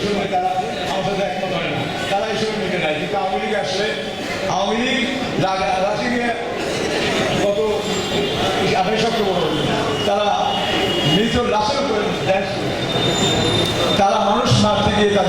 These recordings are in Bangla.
এই সময় তারা আমাদের একমত হয় না। তারা এই সময় মেনে নেয় কিন্তু আওয়ামী লীগ আসলে, আওয়ামী লীগ রাশিকে গত আঠাশ অক্টোবর তারা নিজ লাশের করে দেশ তারা মানুষ মারতে গিয়ে তারা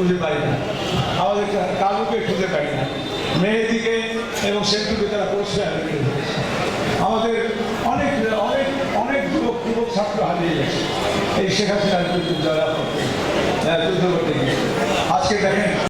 খুঁজে পাই না। আমাদের কালুকে খুঁজে পাই না। মেহেদিকে এবং সেন্টুকে তারা পরিষ্কার করে আমাদের অনেক অনেক অনেক যুবক যুবক, ছাত্র হারিয়ে গেছে। এই শেখ বিরুদ্ধে জয়লাভ করতে আজকে দেখেন